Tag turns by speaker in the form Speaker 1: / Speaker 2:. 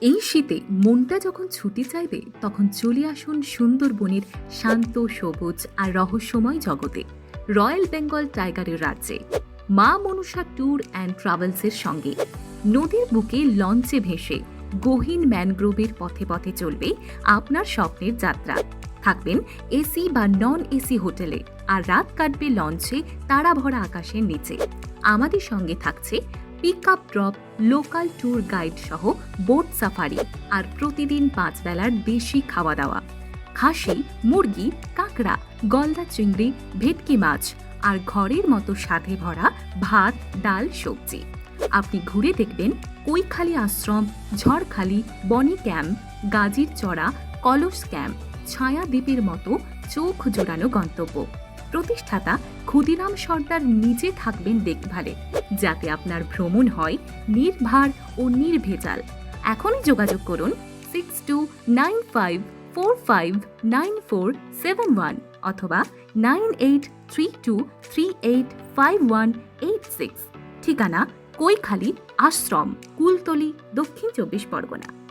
Speaker 1: এই শীতে মনটা যখন ছুটি চাইবে, তখন চলে আসুন সুন্দরবনের শান্ত, সবুজ আর রহস্যময় জগতে, রয়্যাল বেঙ্গল টাইগারের রাজ্যে। মা মনুষা ট্যুর অ্যান্ড ট্রাভেলসের সঙ্গে। নদীর বুকে লঞ্চে ভেসে গহীন ম্যানগ্রোভের পথে পথে চলবে আপনার স্বপ্নের যাত্রা। থাকবেন এসি বা নন এসি হোটেলে আর রাত কাটবে লঞ্চে তারা ভরা আকাশের নিচে। আমাদের সঙ্গে থাকছে pick up drop local tour guide সহ বোট সাফারি আর প্রতিদিন পাঁচ বেলার দেশি খাওয়া দাওয়া। খাসি, মুরগি, কাঁকড়া, গলদা চিংড়ি, ভেটকি মাছ আর ঘরের মতো স্বাদে ভরা ভাত, ডাল, সবজি। আপনি ঘুরে দেখবেন কৈখালি আশ্রম, ঝড়খালি, বনি ক্যাম্প, গাজীর চড়া, কলস ক্যাম্প ছায়া দ্বীপের মতো চোখ জোড়ানো গন্তব্য। প্রতিষ্ঠাতা ক্ষুদিরাম সর্দার নিজে থাকবেন দেখভালে, যাতে আপনার ভ্রমণ হয় নির্ভার ও নির্ভেজাল। এখনই যোগাযোগ করুন six two nine five four five nine four seven one অথবা nine eight three two three eight five one eight six ঠিকানা কৈখালি, আশ্রম, কুলতলি, দক্ষিণ চব্বিশ পরগনা।